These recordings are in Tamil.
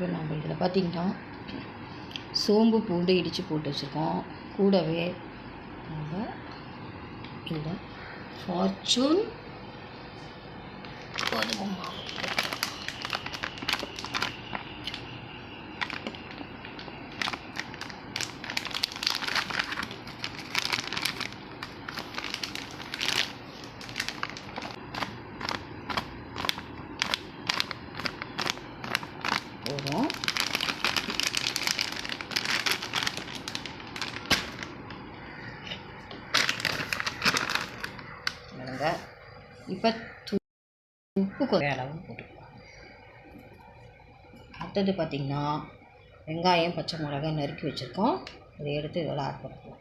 இப்போ நம்ம இதில் பார்த்திங்கன்னா சோம்பு பூண்டு இடித்து போட்டு வச்சுருக்கோம். கூடவே நம்ம இந்த ஃபார்ச்சூன் கோதுமை மாவு போதும் பாருங்க இப்போ உப்பு குறைய அளவு போட்டுக்கலாம் அடுத்தது பார்த்திங்கன்னா வெங்காயம் பச்சை மிளகாய் நறுக்கி வச்சுருக்கோம். இதை எடுத்து இதோட ஆட் பண்ணிக்கலாம்.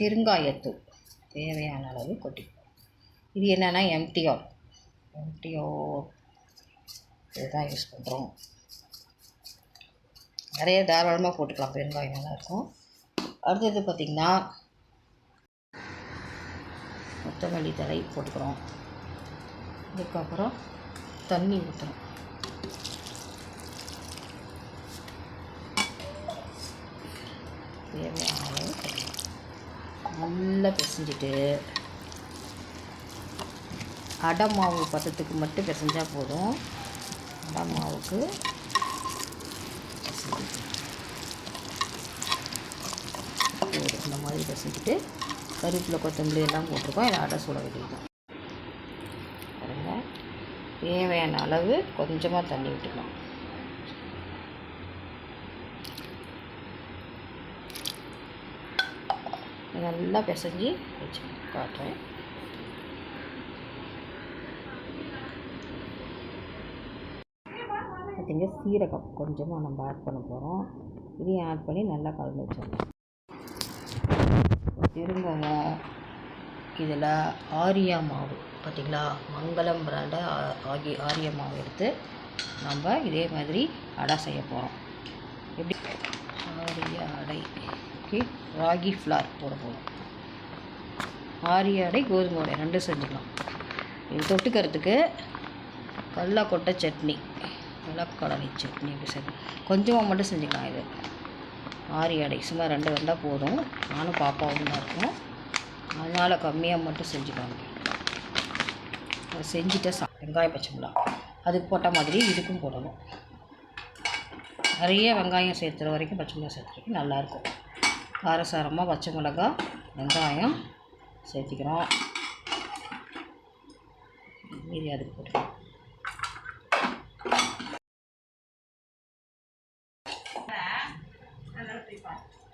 பெருங்காயத்தூள். தேவையான அளவு கொட்டி. இது என்னென்னா எம்டிஆர் எம்டிஆர் இதுதான் யூஸ் பண்ணுறோம் நிறைய தாராளமாக போட்டுக்கலாம் பெருங்காயம் நல்லாயிருக்கும். அடுத்தது பார்த்திங்கன்னா கொத்தமல்லி தழை போட்டுக்கிறோம். அதுக்கப்புறம் தண்ணி ஊற்றணும் தேவையான நல்லா பிசைஞ்சிட்டு அடை மாவு பதத்துக்கு மட்டும் பிசைஞ்சால் போதும். அடை மாவுக்கு இந்த மாதிரி பசிக்கிட்டு கருவேப்பிலை கொத்தமல்லி எல்லாம் போட்டிருக்கோம் இதை அடை சுட வேண்டியதுதான் பாருங்க தேவையான அளவு கொஞ்சமாக தண்ணி விட்டுக்கலாம் நல்லா பிசைஞ்சு வச்சு காட்டுறேன். பார்த்தீங்க சீரகம் கொஞ்சமாக நம்ம ஆட் பண்ண போகிறோம் இதையும் ஆட் பண்ணி நல்லா கலந்து வச்சிடலாம். திரும்பவும் இதில் ஆரியா மாவு பார்த்தீங்களா மங்களம் பிராண்டை ஆகி ஆரிய மாவு எடுத்து நம்ம இதே மாதிரி அடை செய்ய போகிறோம் எப்படி? ஆரியா அடைக்கு ராகி ஃப்ளார் போட போகிறோம் ஆரிய அடை கோதுமை அடை ரெண்டும் செஞ்சுக்கலாம். இது தொட்டுக்கிறதுக்கு கடல கொட்டை சட்னி. நிலக்கடலை சட்னி இப்படி கொஞ்சமாக மட்டும் செஞ்சுக்கலாம் இது. ஆரி அடை சும்மா ரெண்டு வந்தால் போதும். நானும் பாப்பாவும் தான் இருக்கும். அதனால் கம்மியாக மட்டும் செஞ்சுக்கலாம் செஞ்சுட்டு சா வெங்காயம் பச்சைமிளகா அதுக்கு போட்ட மாதிரி இதுக்கும் போடணும். நிறைய வெங்காயம் சேர்த்துற வரைக்கும் பச்சை மிளகா சேர்த்துற நல்லாயிருக்கும் காரசாரமாக பச்சை மிளகா வெங்காயம் சேர்த்திக்கிறோம். மீதி அதுக்கு போட்டுக்கலாம்.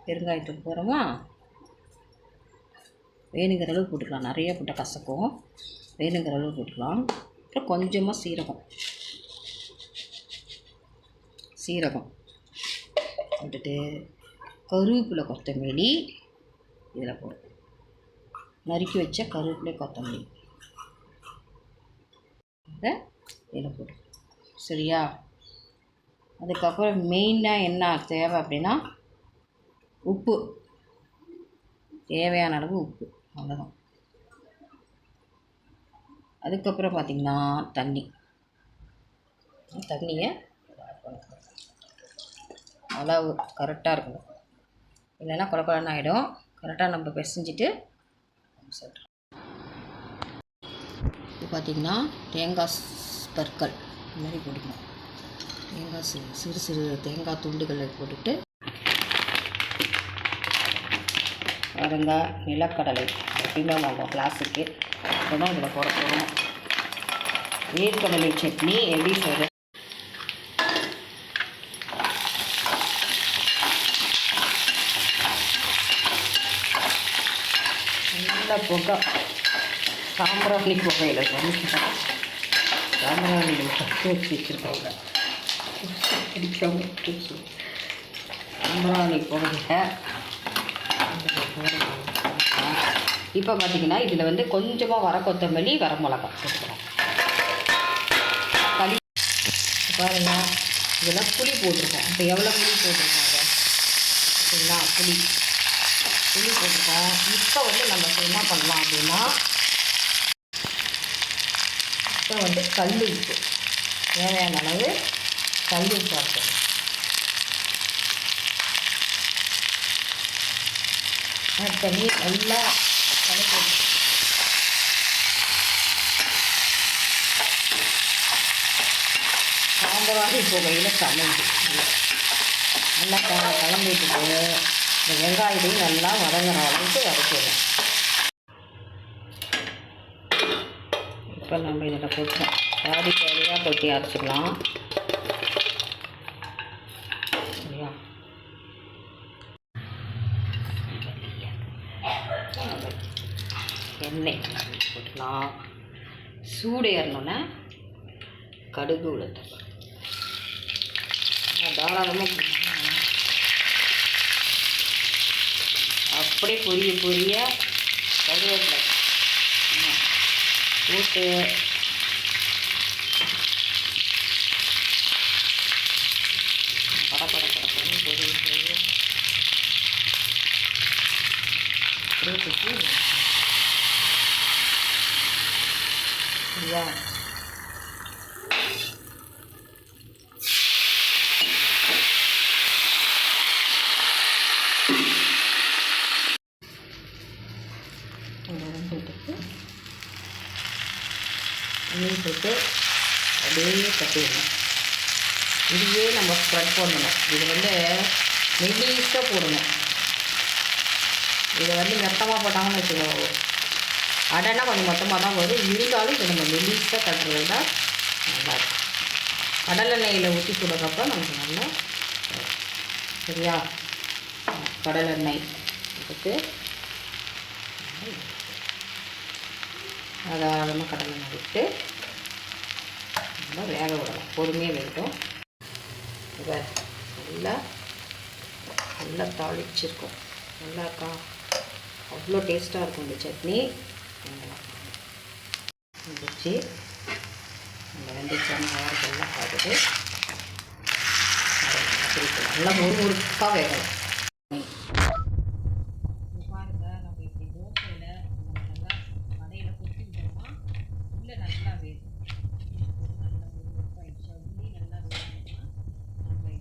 பெருங்காயத்தூள் போகிறோமா வேணுங்கிற அளவு போட்டுக்கலாம். நிறைய போட்டால் கசக்கும். வேணுங்கிற அளவு போட்டுக்கலாம். அப்புறம் கொஞ்சமாக சீரகம். சீரகம் போட்டுட்டு கருவேப்பிலை கொத்தமல்லி இதில் போடும் நறுக்கி வச்ச கருவேப்பிலை கொத்தமல்லி. இதை இதில் போடும் சரியா? அதுக்கப்புறம் மெயினாக என்ன தேவை அப்படின்னா உப்பு. தேவையான அளவு உப்பு. அவ்வளோதான் அதுக்கப்புறம் பார்த்திங்கன்னா தண்ணி. தண்ணியை அளவு கரெக்டாக இருக்கணும். இல்லைன்னா குழப்பலன்னு ஆகிடும் கரெக்டாக நம்ம பிசைஞ்சிட்டு சொல்கிறோம் இது பார்த்திங்கன்னா தேங்காய் பற்கள். இந்த மாதிரி போட்டுக்கணும் தேங்காய் சிறு சிறு சிறு தேங்காய் துண்டுகளை போட்டுட்டு பாருங்க நிலக்கடலை எப்பயுமே வாங்குவோம் கிளாஸுக்கு இதெல்லாம் இதில் போட போகிறோம் வேர்க்கடலை சட்னி எப்படி செய்கிறது நல்ல புகை. சாம்பிராணி புகையில் வந்து சாம்பிராணியில் பட்டு வச்சு வச்சுருக்காங்க பிடிக்காம சாம்பிராணி புகையில் இப்போ பார்த்தீங்கன்னா இதில் வந்து கொஞ்சமாக வர கொத்தமல்லி வர மிளகா போட்டுக்கிறோம் களி பாருங்க இதெல்லாம் புளி போட்டிருக்கோம். இப்போ எவ்வளோ புளி போட்டிருக்காங்க சரிங்களா? புளி. புளி போட்டுருக்கோம். இப்போ வந்து நம்ம என்ன பண்ணலாம் அப்படின்னா இப்போ வந்து கல் உப்பு. தேவையான அளவு கல் உப்பு ஆட் பண்ணி நல்லா கலக்கணும் சாம்பராகி புகையில் கலந்து. நல்லா க கலந்து இந்த வெங்காயத்தையும் நல்லா வதங்குற அளவுக்கு வதக்கிடணும். இப்போ நம்ம இதில் கொட்டோம் பாதி பாதியாக கொட்டி அரைச்சிக்கலாம் சரியா எண்ணெய் போட்டுக்கலாம் சூடு ஏறணுன்னே கடுகு உளுத்தம் தாராளமாக போடலாம். அப்படியே பொரிய பொரிய கருவேப்பிலை ஆமா. போட்டு பட பட பட படன்னு பொரிய பொரிய அப்படியே கொட்டி சரியா போட்டுட்டு மீன் போட்டு அப்படியே கட்டிடணும் இதுவே நம்ம ஸ்ப்ரெட் பண்ணணும். இது வந்து மெல்லிஸாக போடணும். இதை வந்து மெத்தமாக போட்டாங்கன்னு வச்சுக்கோ. அடைனா கொஞ்சம் மொத்தமாக தான் வரும். இருந்தாலும் இதை நம்ம மெல்லிஸாக கட்டுறது தான் நல்லாயிருக்கும் கடலெண்ணெயில் ஊற்றி சுடுறப்ப நமக்கு நல்லா சரியா? கடலெண்ணெய் எடுத்து சாதாரணமாக கடலெண்ணெய் விட்டு நல்லா வேக விடலாம் பொறுமையாக வேகட்டும் இதை நல்லா நல்லா தாளிச்சிருக்கோம். நல்லா இருக்கா? அவ்வளோ டேஸ்ட்டாக இருக்கும் இந்த சட்னி. வந்துச்சு. இந்த வெந்தயச்சான பார்த்துட்டு நல்லா ஒரு நல்லா முறுமுறுப்பாக வேகணும் பாருங்க நம்ம இப்படி தோசையில் நம்ம நல்லா வடையில் கொட்டி விட்டோம்னா உள்ளே நல்லா வேகும் நல்ல முறுமுறுப்பாயிடுச்சு உள்ளே நல்லா வேகணும்னா நம்ம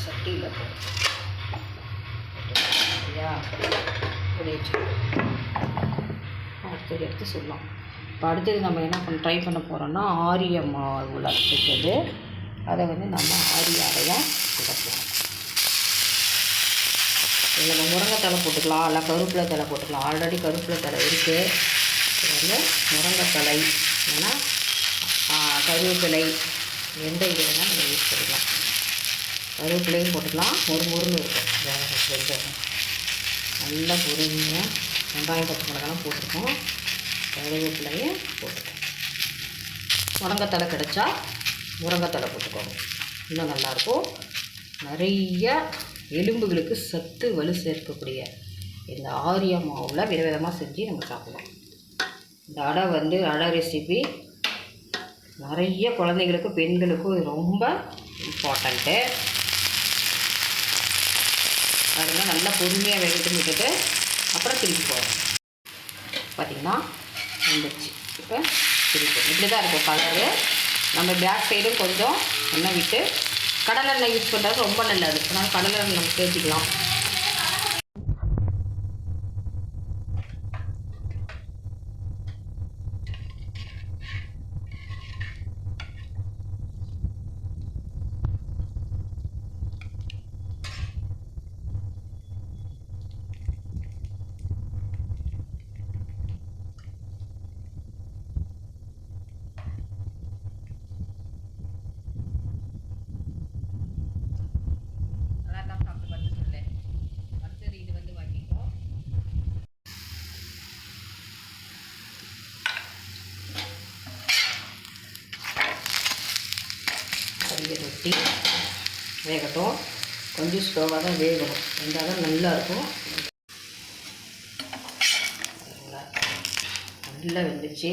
சட்டியில் சரியா பொடி வச்சு அடுத்தது எடுத்து சொல்லலாம். இப்போ அடுத்தது நம்ம என்ன பண்ண ட்ரை பண்ண போகிறோம்னா ஆரிய மாவுல வச்சுருக்கிறது அதை வந்து நம்ம ஆரிய அடையாக சுட போகிறோம் இதில் நம்ம முருங்கைத்தலை போட்டுக்கலாம் இல்லை கருப்பில் தலை போட்டுக்கலாம். ஆல்ரெடி கருப்பில் தலை இருக்குது இது வந்து முருங்கைத்தலை இல்லைன்னா கருவேப்பிலை எந்த இது வேணால் நம்ம யூஸ் பண்ணிக்கலாம். கருவேப்பிலையும் போட்டுக்கலாம். ஒரு முருங்கு இருக்கும் நல்லா பொருங்க வெங்காயம் பச்சை மிளகாலாம் போட்டிருக்கோம். கருவேப்பிலையும் போட்டுக்கோங்க முடங்கத்தலை கிடச்சா முருங்கத்தலை போட்டுக்கோங்க இன்னும் நல்லாயிருக்கும். நிறைய எலும்புகளுக்கு சத்து வலு சேர்க்கக்கூடிய இந்த ஆரிய மாவில் விதவிதமாக செஞ்சு நம்ம சாப்பிடுவோம் இந்த அடை வந்து அடை ரெசிபி நிறைய குழந்தைகளுக்கும் பெண்களுக்கும் இது ரொம்ப இம்பார்ட்டண்ட்டு அதெல்லாம் நல்லா பொறுமையாக வேகட்டும் விட்டுட்டு அப்புறம் திருப்பி போகிறோம் பார்த்திங்கன்னா வந்துடுச்சு இப்போ திருப்பி. இப்படி தான் இருக்கும் கலரு நம்ம பேக் சைடும் கொஞ்சம் எண்ணெய் விட்டு கடலெண்ணெய் யூஸ் பண்ணுறது ரொம்ப நல்லது. அதனால் கடலெண்ணெய் நம்ம சேர்த்துக்கலாம். கொட்டி வேகட்டும். கொஞ்சம் ஸ்லோவாக தான் வேகணும். இருந்தால் தான் நல்லாயிருக்கும் நல்லா வெந்துச்சு.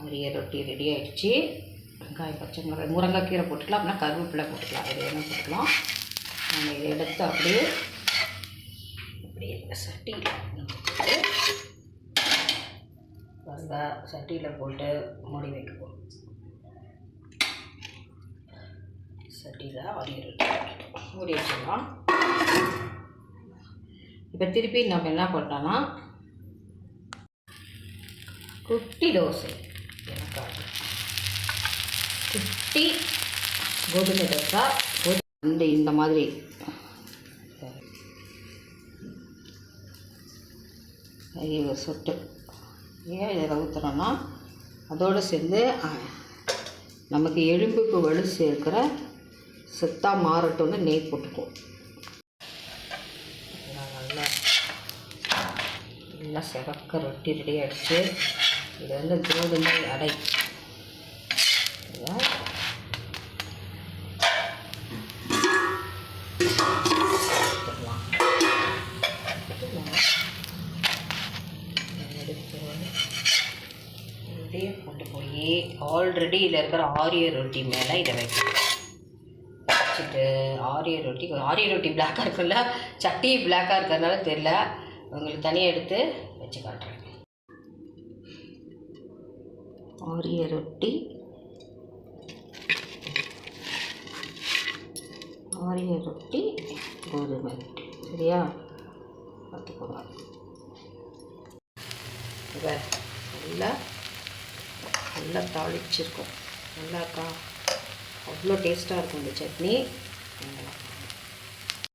ஆரிய ரொட்டி ரெடி ஆகிடுச்சு வெங்காயம் பச்சை மிளகாய் முருங்கைக்கீரை போட்டுக்கலாம். அப்படின்னா கருவேப்பிலை போட்டுக்கலாம். இது வேணும் போட்டுக்கலாம். நம்ம இதை எடுத்து அப்படியே அப்படியே சட்டி சட்டியில் சட்டியில் போட்டு மூடி வைக்கவும். சட்டியில் ஆரிய மூடி வச்சிடலாம். இப்போ திருப்பி நம்ம என்ன பண்ணோன்னா குட்டி தோசை. எனக்காக. குட்டி கோதுமை தோசை கோது- இந்த இந்த மாதிரி. ஒரு சொட்டு. ஏன் இதில் ஊற்றுறோன்னா அதோடு சேர்ந்து நமக்கு எலும்புக்கு வலு சேர்க்கிற செத்தா மாறட்டும்னு நெய் போட்டுக்குவோம். நல்லா நல்லா சிறக்க ரொட்டி ரெடி ஆகிடுச்சு இது வந்து கோதுமை அடை. Thank you. எடுத்துக்கலாம். இதை எடுத்து இப்படியே கொண்டு ஆல்ரெடி இதில் இருக்கிற ஆரிய ரொட்டி மேலே இதை வைக்கணும். வச்சுட்டு ஆரிய ரொட்டி ஆரிய ரொட்டி பிளாக்காக இருக்குல்ல சட்டி பிளாக்காக இருக்கிறதுனால தெரியல. உங்களுக்கு தனியாக எடுத்து வச்சு காட்டுறேன். ஆரிய ரொட்டி. ஆரிய ரொட்டி கோதுமை ரொட்டி. சரியா? பார்த்துக்கோங்க. நல்லா நல்லா தாளிச்சிருக்கோம் நல்லா இருக்கா அவ்வளோ டேஸ்ட்டாக இருக்கும் இந்த சட்னி